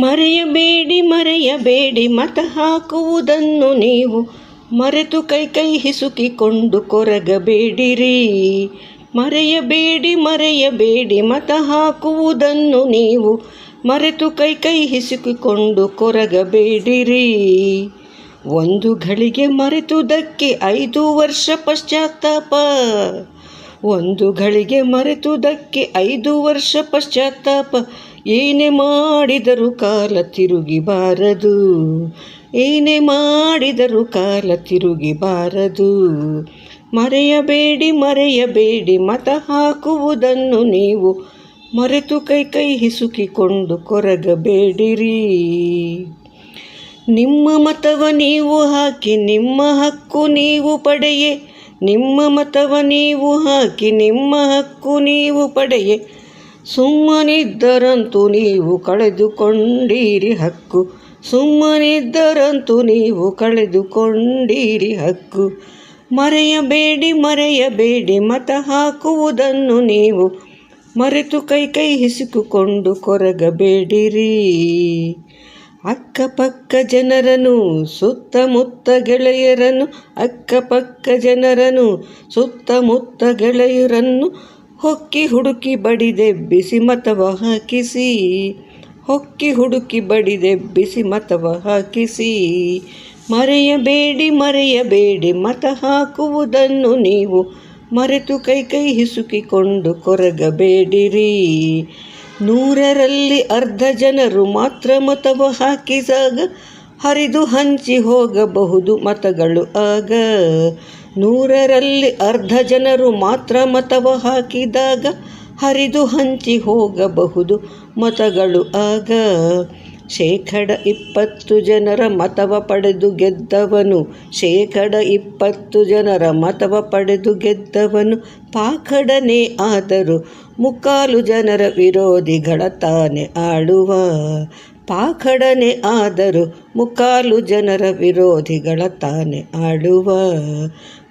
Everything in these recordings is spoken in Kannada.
ಮರೆಯಬೇಡಿ ಮರೆಯಬೇಡಿ, ಮತ ಹಾಕುವುದನ್ನು ನೀವು ಮರೆತು ಕೈ ಕೈ ಹಿಸುಕಿಕೊಂಡು ಕೊರಗಬೇಡಿರಿ. ಮರೆಯಬೇಡಿ ಮರೆಯಬೇಡಿ, ಮತ ಹಾಕುವುದನ್ನು ನೀವು ಮರೆತು ಕೈ ಕೈ ಹಿಸುಕಿಕೊಂಡು ಕೊರಗಬೇಡಿರಿ. ಒಂದು ಘಳಿಗೆ ಮರೆತುದಕ್ಕೆ ಐದು ವರ್ಷ ಪಶ್ಚಾತ್ತಾಪ. ಒಂದು ಘಳಿಗೆ ಮರೆತುದಕ್ಕೆ ಐದು ವರ್ಷ ಪಶ್ಚಾತ್ತಾಪ. ಏನೇ ಮಾಡಿದರೂ ಕಾಲ ತಿರುಗಿ ಬಾರದು. ಏನೇ ಮಾಡಿದರೂ ಕಾಲ ತಿರುಗಿ ಬಾರದು. ಮರೆಯಬೇಡಿ ಮರೆಯಬೇಡಿ, ಮತ ಹಾಕುವುದನ್ನು ನೀವು ಮರೆತು ಕೈ ಕೈ ಹಿಸುಕಿಕೊಂಡು ಕೊರಗಬೇಡಿರಿ. ನಿಮ್ಮ ಮತವ ನೀವು ಹಾಕಿ, ನಿಮ್ಮ ಹಕ್ಕು ನೀವು ಪಡೆಯೆ. ನಿಮ್ಮ ಮತವ ನೀವು ಹಾಕಿ, ನಿಮ್ಮ ಹಕ್ಕು ನೀವು ಪಡೆಯೆ. ಸುಮ್ಮನಿದ್ದರಂತೂ ನೀವು ಕಳೆದುಕೊಂಡೀರಿ ಹಕ್ಕು. ಸುಮ್ಮನಿದ್ದರಂತೂ ನೀವು ಕಳೆದುಕೊಂಡೀರಿ ಹಕ್ಕು. ಮರೆಯಬೇಡಿ ಮರೆಯಬೇಡಿ, ಮತ ಹಾಕುವುದನ್ನು ನೀವು ಮರೆತು ಕೈ ಕೈ ಹಿಸುಕುಕೊಂಡು ಕೊರಗಬೇಡಿರಿ. ಅಕ್ಕಪಕ್ಕ ಜನರನು ಸುತ್ತಮುತ್ತ ಗೆಳೆಯರನ್ನು, ಅಕ್ಕಪಕ್ಕ ಜನರನು ಸುತ್ತಮುತ್ತ ಗೆಳೆಯರನ್ನು ಹೊಕ್ಕಿ ಹುಡುಕಿ ಬಡಿದೆ ಬಿಸಿ ಮತವ ಹಾಕಿಸಿ. ಹೊಕ್ಕಿ ಹುಡುಕಿ ಬಡಿದೆ ಬಿಸಿ ಮತವ ಹಾಕಿಸಿ. ಮರೆಯಬೇಡಿ ಮರೆಯಬೇಡಿ ಮತ ಹಾಕುವುದನ್ನು ನೀವು ಮರೆತು ಕೈ ಕೈ ಹಿಸುಕಿಕೊಂಡು ಕೊರಗಬೇಡಿರಿ. ನೂರರಲ್ಲಿ ಅರ್ಧ ಜನರು ಮಾತ್ರ ಮತವ ಹಾಕಿದಾಗ ಹರಿದು ಹಂಚಿ ಹೋಗಬಹುದು ಮತಗಳು. ಆಗ ನೂರರಲ್ಲಿ ಅರ್ಧ ಜನರು ಮಾತ್ರ ಮತವ ಹಾಕಿದಾಗ ಹರಿದು ಹಂಚಿ ಹೋಗಬಹುದು ಮತಗಳು. ಆಗ ಶೇಕಡ ಇಪ್ಪತ್ತು ಜನರ ಮತವ ಪಡೆದು ಗೆದ್ದವನು, ಶೇಕಡ ಇಪ್ಪತ್ತು ಜನರ ಮತವ ಪಡೆದು ಗೆದ್ದವನು ಪಾಕಡನೆ ಆದರೂ. ಮುಕ್ಕಾಲು ಜನರ ವಿರೋಧಿಗಳ ತಾನೆ ಆಳುವ ಪಾಖಡನೆ ಆದರೂ ಮುಕ್ಕಾಲು ಜನರ ವಿರೋಧಿಗಳ ತಾನೆ ಆಡುವ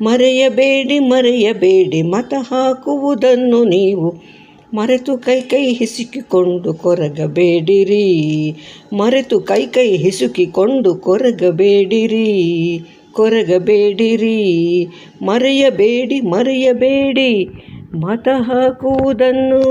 ಮರೆಯಬೇಡಿ ಮರೆಯಬೇಡಿ, ಮತ ಹಾಕುವುದನ್ನು ನೀವು ಮರೆತು ಕೈ ಕೈ ಹಿಸುಕಿಕೊಂಡು ಕೊರಗಬೇಡಿರಿ. ಮರೆತು ಕೈ ಕೈ ಹಿಸುಕಿಕೊಂಡು ಕೊರಗಬೇಡಿರಿ. ಕೊರಗಬೇಡಿರಿ. ಮರೆಯಬೇಡಿ ಮರೆಯಬೇಡಿ, ಮತ ಹಾಕುವುದನ್ನು.